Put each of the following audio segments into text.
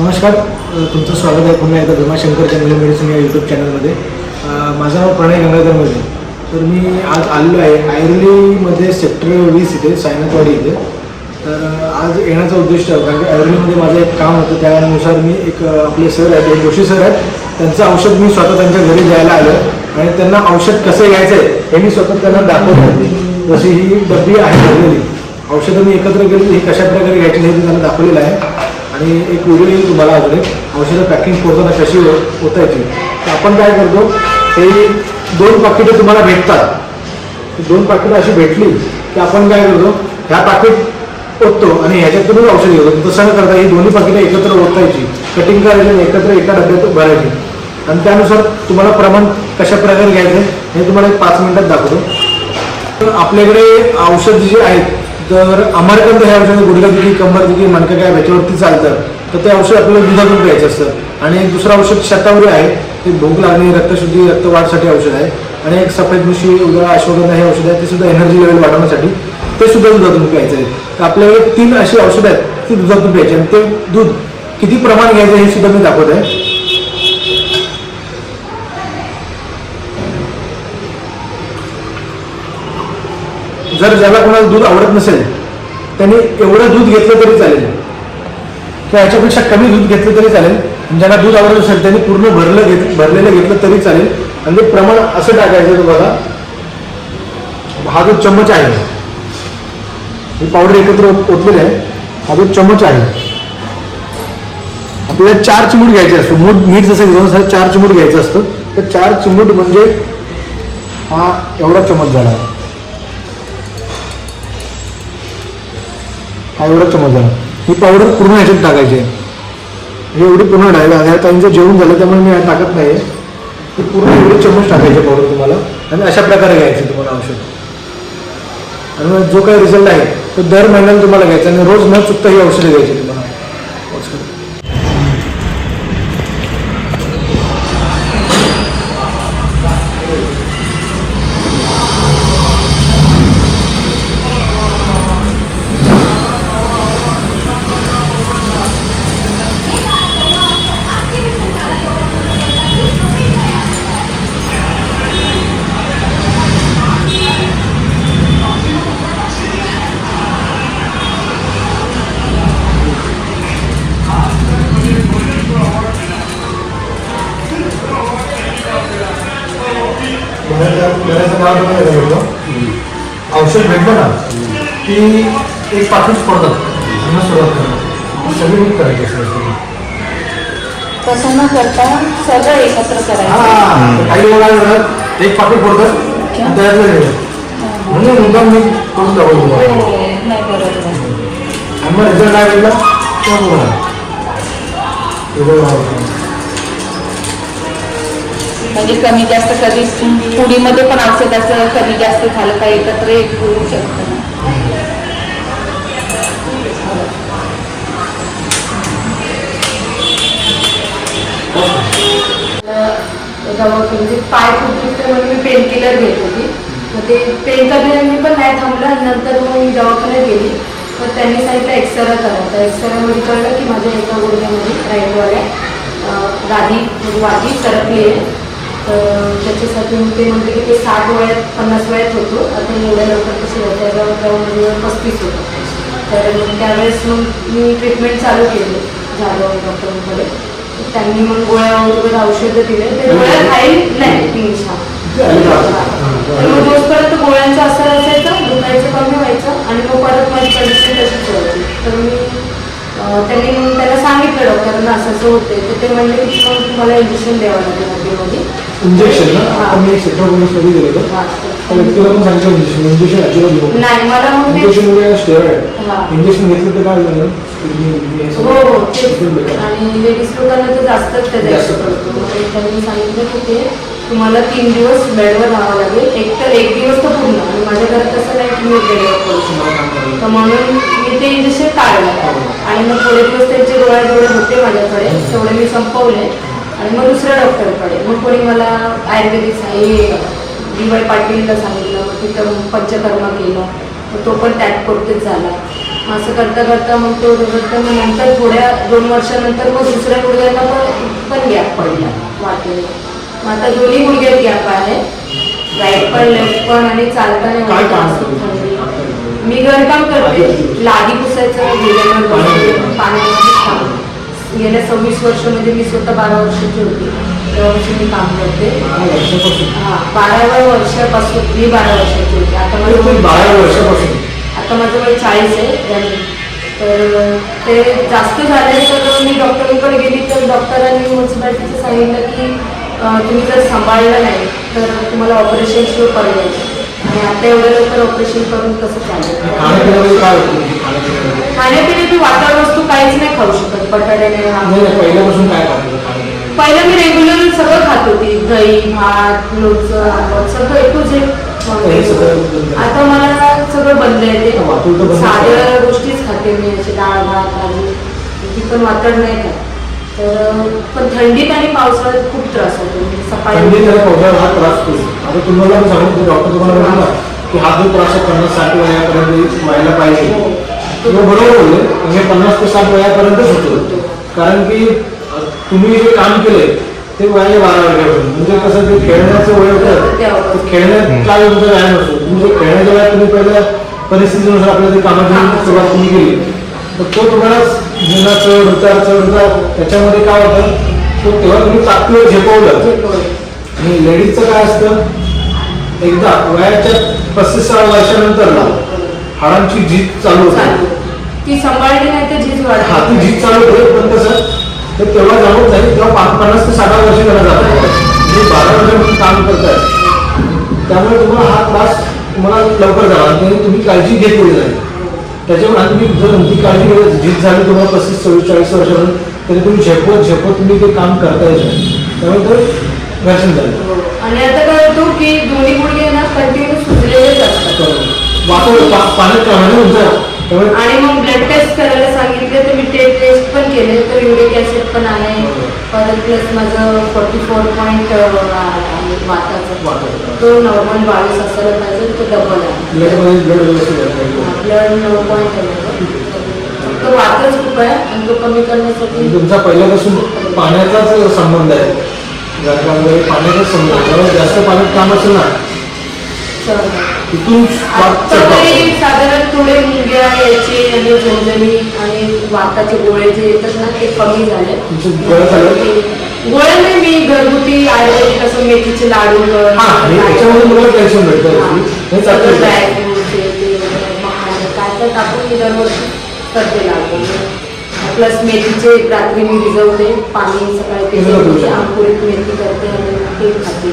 नमस्कार तुमचं स्वागत आहे पुन्हा एकदा भीमाशंकर जंगल मेडिसिन या यूट्यूब चॅनलमध्ये माझं नाव प्रणय गंगाधरमध्ये तर मी आज आलेलो आहे आयर्लीमध्ये सेक्टर वीस इथे सायनाथवाडी इथे. तर आज येण्याचा उद्दिष्ट कारण की आयर्लीमध्ये माझं एक काम होतं त्यानुसार मी एक आपले सर आहेत एक जोशी सर आहेत. त्यांचं औषध मी स्वतः त्यांच्या घरी द्यायला आलो आणि त्यांना औषध कसं घ्यायचं आहे हे मी स्वतः त्यांना दाखवत होते. जशी ही डब्बी आहे भरलेली औषधं मी एकत्र केली ही कशा प्रकारे घ्यायची हे त्यांना दाखवलेलं आहे. आणि एक व्हिडिओ येईल तुम्हाला अजून एक औषधं पॅकिंग करताना कशी होतायची तर आपण काय करतो हे दोन पाकिटं तुम्हाला भेटतात. दोन पाकिटं अशी भेटली की आपण काय करतो ह्या पाकिट ओततो आणि ह्याच्यातूनच औषध घेतो. तसं न करता ही दोन्ही पाकिटं एकत्र ओतायची. कटिंग करायची एकत्र एका डब्यात भरायची. आणि त्यानुसार तुम्हाला प्रमाण कशा प्रकारे घ्यायचं हे तुम्हाला एक पाच मिनिटात दाखवतो. तर आपल्याकडे औषध जे आहेत तर अमरकंद हे औषध गुडघ्यादुखी कंबरदुखी मणकं काय याच्यावरती चालतं. तर ते औषध आपल्याला दुधातून प्यायचं असतं. आणि एक दुसरं औषध शतावरी आहे. ते भूक लागणे रक्तशुद्धी रक्तवाढसाठी औषध आहे. आणि एक सफेद मुशी उदळा अश्वगंधा हे औषध आहे. ते सुद्धा एनर्जी लेवल वाढवण्यासाठी ते सुद्धा दुधातून प्यायचं आहे. तर आपल्याकडे तीन अशी औषधं आहेत ती दुधातून प्यायची. आणि ते दूध किती प्रमाण घ्यायचं हे सुद्धा मी दाखवत आहे जर ज्याला कोणाला दूध आवडत नसेल त्यांनी एवढं दूध घेतलं तरी चालेल. किंवा याच्यापेक्षा कमी दूध घेतलं तरी चालेल. ज्यांना दूध आवडत नसेल त्यांनी पूर्ण भरलं घेत भरलेलं घेतलं तरी चालेल. आणि ते प्रमाण असं टाकायचं तुम्हाला हा जो चम्मच आहे. ही पावडर एकत्र ओतलेली आहे. हा जो चम्मच आहे. आपल्याला चार चिमूट घ्यायचे असतो मूठ मीठ जसं घेतो तसं चार चिमूट घ्यायचं असतं. तर चार चिमूट म्हणजे हा एवढा चम्मच झाला. हा एवढा चमच ही पावडर पूर्ण ह्याच्यात टाकायची आहे. हे एवढी पूर्ण डायला ह्या ताईंचं जेवण झालं त्यामुळे मी टाकत नाही ही पूर्ण एवढी चमच टाकायची पावडर तुम्हाला. आणि अशा प्रकारे घ्यायची तुम्हाला औषध. आणि जो काही रिझल्ट आहे तो दर महिन्याला तुम्हाला घ्यायचा. आणि रोज न चुकता ही औषधं घ्यायची. औषध भेटलं ना की एक पाकिट फोडतात पुन्हा सुरुवात करतात सगळी करायची तसं न करता सगळं एकत्र करायचं. हा काही करतात एक पाकिट फोडतात आणि त्यातलं म्हणजे मी करून दाखवतो हो. नाही. आणि मग रिझल्ट काय भेटला. म्हणजे कमी जास्त कधी पुडीमध्ये पण औषधाचं कमी जास्त झालं का एकत्र एक होऊ शकतं. म्हणजे पाय खूप म्हणून मी पेन किलर घेत होती. मग ते पेन मी पण नाही थांबलं आणि नंतर मग मी दवाखान्यात गेली. तर त्यांनी सांगितलं एक्सरा करा. तर एक्सरामध्ये कळलं की माझ्या एका गुडघ्यामध्ये राईटवाल्या गादी म्हणजे वादी सरकली आहे. तर त्याच्यासाठी मी ते म्हणते की ते साठ वयात पन्नास वयात होतो. आता एवढ्या लवकर कसे होतं? त्याला पस्तीस होतं. तर मग त्यावेळेस मग मी ट्रीटमेंट चालू केली झालं डॉक्टरांकडे त्यांनी मग गोळ्या वगैरे औषधं दिले. ते गोळ्या खाईल नाही तीन तर मग रोजपर्यंत गोळ्यांचा असर असायचा दुखायचं कमी व्हायचं आणि मग परत माझी कंडिशन तशीच व्हायची तर मी त्यांनी मग त्याला सांगितलं डॉक्टरांना असं असं होते तर ते म्हणले की मग तुम्हाला इंजेक्शन द्यावं लागेल मध्ये इंजेक्शन ना? मी एक सेक्टरमध्ये गेलो होतो. व्यक्तीला पण सांगितलं इंजेक्शन इंजेक्शन अजिबात घेऊ इंजेक्शन म्हणजे स्टेरॉइड हा. इंजेक्शन घेतलं तर काय झालं हे हो. आणि लेडीज लोकांना तर जास्तच जास्त त्यांनी सांगितलं की ते तुम्हाला तीन दिवस बेडवर राहावं लागेल. एक तर एक दिवस तर पूर्ण. आणि माझ्या घरात तसं नाही की मी बेडवर पडू शकतो. तर म्हणून मी ते इंजेक्शन काढलं आणि मग थोडे दिवस त्यांचे डोळ्या जेवढे होते माझ्याकडे. तेवढे मी संपवले. आणि मग दुसऱ्या डॉक्टरकडे. मग कोणी मला आयुर्वेदिक हे डी वाय पाटीलला सांगितलं मग तिथं पंचकर्मा केलं. मग तो पण त्यात पुरतेच झाला. असं करता करता मग तो मग नंतर थोड्या दोन वर्षानंतर मग दुसऱ्या गुडघ्याला पण पण गॅप पडला वाटेल मग आता दोन्ही गुडघ्यात गॅप आहे. राईट पण लेफ्ट पण आणि चालताना. मी घरकाम करते. लादी पुसायचं काम गेल्या सव्वीस वर्ष म्हणजे मी स्वतः बारा वर्षाची होती. तेव्हापासून मी काम करते. हा बाराव्या वर्षापासून मी बारा वर्षाची होती. आता माझं बारा वर्षापासून? आता माझं वय चाळीस आहे. तर ते जास्त झाले तर मी डॉक्टरांकडे गेली. तर डॉक्टरांनी म्युन्सिपाल्टीचं सांगितलं की तुम्ही जर सांभाळलं नाही तर तुम्हाला ऑपरेशन शिव पर्याय. आणि आता एवढं लवकर ऑपरेशन करून कसं चालेल? खाण्यापिण्याची वातावरण वस्तू काहीच नाही खाऊ शकत बटाटे. पहिल्यापासून काय पहिलं मी रेग्युलर सगळं खात होती. दही भात लोणचं आंबट सगळं एक टू झेड हे. आता मला सगळं बंद आहे ते. साध्या गोष्टीच खाते मी अशी डाळ भात भाजी. ती पण वाटण नाही खात. तर पण थंडीत आणि पावसाळ्यात खूप त्रास होतो. म्हणजे सकाळी त्रास होतो. आता तुम्हाला मी डॉक्टर तुम्हाला म्हणाला की हा जो त्रास पन्नास साठ वयापर्यंत व्हायला पाहिजे. किंवा बरोबर बोलले हे पन्नास ते साठ वयापर्यंतच होतो. कारण की तुम्ही जे काम केले ते वयाच्या बारा वर्षापासून. म्हणजे कसं ते खेळण्याचं वय होतं. ते खेळण्याचा तुमचा व्यायाम असतो. तुम्ही जे खेळण्याच्या वेळात तुम्ही पहिल्या परिस्थितीनुसार आपल्या ते कामाची सुरुवात तुम्ही केली तर तो तुम्हाला जुना चढ उतार चढ उतार त्याच्यामध्ये काय होतं तो तेव्हा तुम्ही तात्पुरत झेपवलं. आणि लेडीजचं काय असतं एकदा वयाच्या पस्तीस सहा वर्षानंतर ना हाडांची झीज चालू होते. ती सांभाळली नाही तर झीज हा ती झीज चालू होते पण कसं ते तेव्हा जाणवत नाही तेव्हा पा- पन्नास ते साठ वर्ष त्याला जातं म्हणजे बारा वर्षापासून काम करताय. त्यामुळे तुम्हाला हा त्रास तुम्हाला लवकर झाला आणि तुम्ही काळजी घेतली नाही. त्याच्यामुळे आणि तुम्ही जर ती काळजी घेत झीज झाली तुम्हाला पस्तीस चव्वेचाळीस चाळीस वर्षापर्यंत तरी तुम्ही झेपवत झेपवत तुम्ही ते काम करता येत नाही. त्यामुळे ते घर्षण झालं. आणि आता काय होतो की दोन्ही गुडघे ना कंटिन्यू सुजलेलेच असतात. आणि मग ब्लड टेस्ट करायला सांगितले तर मी ते टेस्ट पण केले तर युरिक ऍसिड पण आहे परत प्लस माझं फोर्टी फोर पॉईंट वाताचं. तो नॉर्मल बावीस असायला पाहिजे तो डबल आहे. ब्लड नऊ पॉईंट फक्त वातच खूप आहे आणि तो कमी करण्यासाठी तुमचा पहिल्यापासून पाण्याचाच संबंध आहे. संबंध आहे जेव्हा जास्त पाण्यात काम असेल ना तिथून आता. तरी साधारण थोडे मुंग्या याचे आणि आणि वाताचे गोळे जे येतात ना ते कमी झाले तुमचं गोळ्या झाल्या? गोळ्या नाही मी घरगुती आयुर्वेदिक असं मेथीचे लाडू कर- हा कॅल्शियम भेटतं हा. सगळं चालतं ड्रायफ्रूट ते वगैरे मखाणे काय काय टाकून मी दरवर्षी करते लाडू प्लस मेथीचे रात्री मी भिजवते पाणी सकाळी भिजवत मेथी करते आणि ते खाते.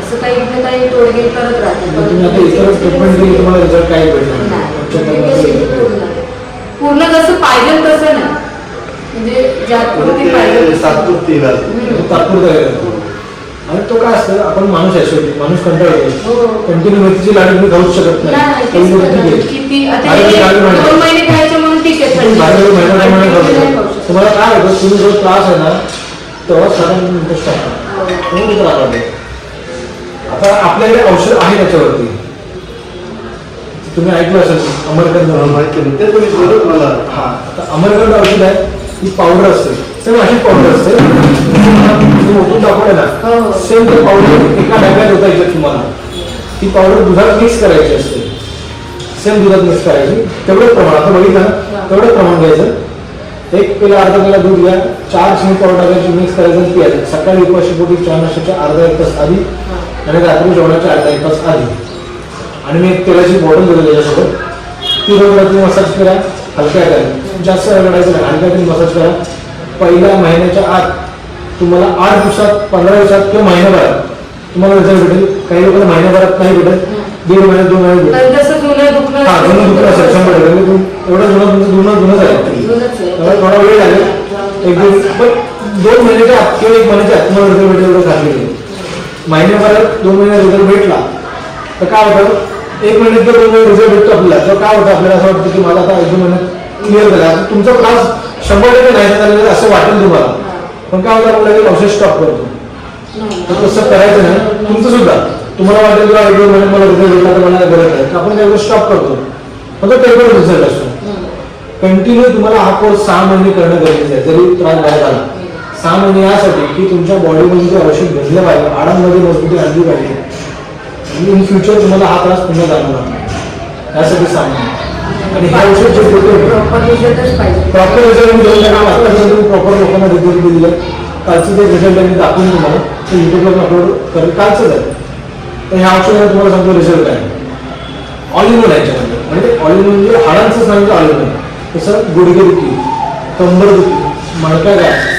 असं काही ना काही तोडगे करत राहते म्हणजे पूर्ण. जसं पाहिजे तसं नाही. म्हणजे ज्यात पूर्ती पाहिजे. आणि तो काय असतं आपण माणूस आहे शेवटी माणूस कंटाळतो हो. कंटिन्यू मेथीची लाडू तुम्ही खाऊच शकत नाही. किती हे दोन महिने खायचं तुम्ही. बाहेर महिना. तुम्हाला काय होतं तुम्ही जो त्रास आहे ना तेव्हा साधारण इंटरेस्ट हो. तुम्ही त्रास आता आपल्याकडे औषध आहे त्याच्यावरती तुम्ही ऐकलं असेल अमरकंद. माहिती ते तुम्ही बोलत मला हा आता अमरकंद औषध आहे ही पावडर असते सेम अशी पावडर असते तुम्ही ओतून दाखवलं ना. सेम ते पावडर एका डब्यात होता येते तुम्हाला ती पावडर दुधात मिक्स करायची असते सेम दुधात मिक्स करायची. तेवढंच प्रमाण आता बघितलं ना तेवढंच प्रमाण घ्यायचं. एक किलो अर्धा किलो दूध घ्या चार चिनी पावडर टाकायची मिक्स करायचं पियायचं. सकाळी उपाशी पोटी चहा नाश्त्याच्या अर्धा एक तास आधी. आणि रात्री जेवणाच्या अर्धा एक तास आधी. आणि मी एक तेलाची बॉटल दिली त्याच्यासोबत. ती रोज रात्री मसाज करा हलक्या हाताने जास्त रगडायचं नाही हलक्या हाताने मसाज करा. पहिल्या महिन्याच्या आत तुम्हाला आठ दिवसात पंधरा दिवसात किंवा महिन्याभरात तुम्हाला रिझल्ट भेटेल. काही लोकांना महिन्याभरात नाही भेटत. दीड महिन्यात दोन महिन्यात भेटेल. दुखणं हा जुनं दुखणं असेल शंभर टक्के. म्हणजे तुम- एवढं जुनं तुमचं जुनं जुनं झालं. जुनंच आहे. त्यामुळे थोडा वेळ लागेल. एक दोन पण दोन महिन्याच्या आत किंवा एक महिन्याच्या आत तुम्हाला रिझल्ट भेटेल एवढं खात्री आहे. महिन्याभरात दोन महिन्यात रिझल्ट भेटला. तर काय होतं? एक महिन्यात किंवा दोन महिन्यात रिझल्ट भेटतो आपल्याला. तर काय होतं आपल्याला? असं वाटतं की मला आता एक दोन महिन्यात क्लिअर झाला. आता तुमचा त्रास शंभर टक्के नाही झालेला असं वाटेल तुम्हाला. पण काय होतं? आपण लगेच औषध स्टॉप करतो. तर तसं करायचं नाही. तुमचं सुद्धा. तुम्हाला वाटेल किंवा एक दोन मला रिझल्ट भेटला तर मला गरज आहे. तर आपण काय स्टॉप करतो. फक्त टेंपररी रिझल्ट असतो. कंटिन्यू तुम्हाला हा कोर्स सहा महिने करणं गरजेचं आहे जरी त्रास बाहेर झाला सहा महिने यासाठी की तुमच्या बॉडीमध्ये जे औषध घेतलं पाहिजे हाडांमध्ये मजबूती आणली पाहिजे. आणि इन फ्युचर तुम्हाला हा त्रास पुन्हा जाणवणार नाही. यासाठी सहा महिने. आणि हे औषध जे प्रॉपर प्रॉपर रिझल्ट मी प्रॉपर लोकांना रिझल्ट दिलेलं. कालचं जे रिझल्ट दाखवून तुम्हाला. ते युट्यूबला अपलोड करेल कालचंच आहे तर ह्या औषधाला तुम्हाला सांगतो रिझल्ट काय? ऑल इन वन आहे याच्यामध्ये. म्हणजे ऑल इन म्हणजे हाडांचं सांगितलं ऑल इन वन तसं गुडघेदुखी कंबरदुखी मणका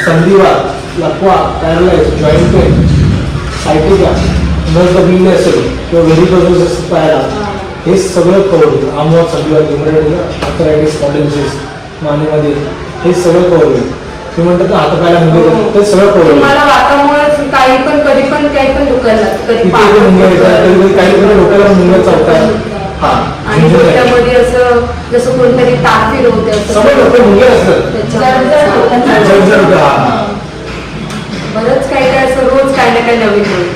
संधिवात लकवा पॅरलाइज जॉईंट पेन सायटिका नस दबलेली असेल किंवा व्हेरिकोजेस असेल पायाला. हे सगळं कव्हर होतं आमवात संधिवात ह्युमरायटिस स्पॉन्डिलोसिस मानेमध्ये हे सगळं कव्हर होईल. ते म्हणतात ना हातापायला मुंगे ते सगळं कव्हर होईल. काही पण कधी पण काही पण. कधी लोकांना चावतात हा. आणि. डोक्यामध्ये असं जसं कोणतरी हा. बरंच काही काय असं रोज काही ना काही नवीन होईल.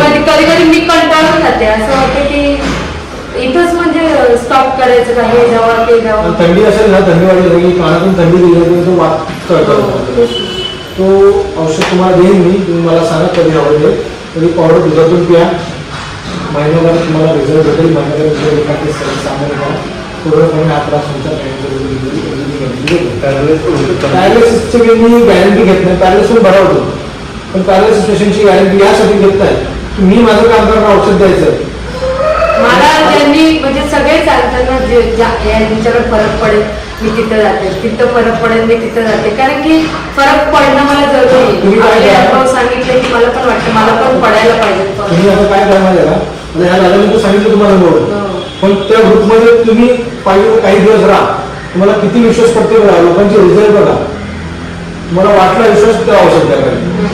कधी कधी मी कंटाळून जाते. असं वाटतं की इथंच म्हणजे स्टॉप करायचं का हे जावा ते जावा थंडी असेल ना थंडी की कानातून थंडी दिली तर तो वाट कळतो तो औषध तुम्हाला देईन मी तुम्ही मला सांगा कधी ते तरी पावडर दुधातून प्या. महिन्याभर तुम्हाला रिझल्ट भेटेल महिन्याभर रिझल्ट एका ते सहा महिने करा. पूर्णपणे हा त्रास तुमचा पॅरालिसिसची मी गॅरंटी घेत नाही. पॅरालिसिस पण बरा होतो पण पॅरालिसिस पेशंटची गॅरंटी यासाठी घेत नाही. की मी माझं काम करणं औषध द्यायचं मला ज्यांनी म्हणजे सगळे सांगतात ना जे ज्या- यांच्याकडे फरक पडेल मी तिथं जाते. तिथं फरक पडेल मी तिथं जाते. कारण की फरक पडणं मला जरुरी आहे. सांगितले की मला पण वाटतं मला पण पडायला पाहिजे फरक. तुम्ही आता काय करणार आहे का आता ह्या दादाने तो सांगितलं तुम्हाला हो. पण त्या ग्रुपमध्ये तुम्ही पाहिजे काही दिवस राहा. तुम्हाला किती विश्वास पडते बघा लोकांचे रिझल्ट बघा. तुम्हाला वाटला विश्वास त्या औषध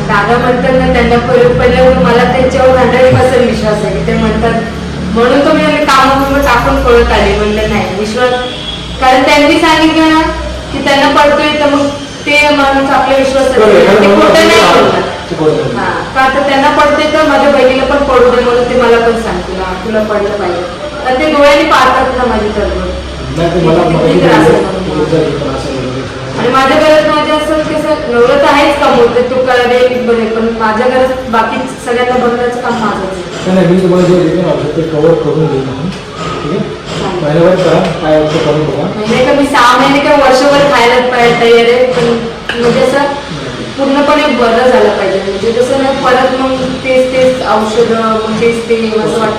दादा म्हणतात ना त्यांना पहिले मला त्यांच्यावर हंड्रेड पर्सेंट विश्वास आहे. की ते म्हणतात म्हणून तुम्ही आम्ही कामं बिमं टाकून पळत आले. म्हणलं नाही. विश्वास कारण त्यांनी सांगितलं ना की त्यांना पडतोय तर मग ते माणूस आपला विश्वास ते खोटं नाही ते. हा का तर त्यांना पडते तर माझ्या बहिणीला पण पडू दे म्हणून ते मला पण सांगतील हा, तुला पडलं पाहिजे. तर ते डोळ्याने पाहतात ना माझी तळमळ नाही ते मला किती मगाशी त्रास आहे बोलले, म्हणून. रिझल्ट त्रास आहे वगैरे. आणि माझ्या घरात माझे असं कसं नवरं तर आहेच कमवते तू करे मी बरे पण माझ्या घरात बाकी सगळ्यांना बघण्याचं काम माझं नाही, नाही मी तुम्हाला जे देतो ना औषध ते कव्हर करून देईन. आपण ठीक आहे करा काय औषध करून बघा म्हणजे का मी सहा महिने काय वर्षभर खायला पाहिजे तयार आहे पण म्हणजे असं पूर्णपणे बरं झालं पाहिजे. म्हणजे जसं ना परत मग तेच तेच औषधं मग तेच ते असं वाटतं.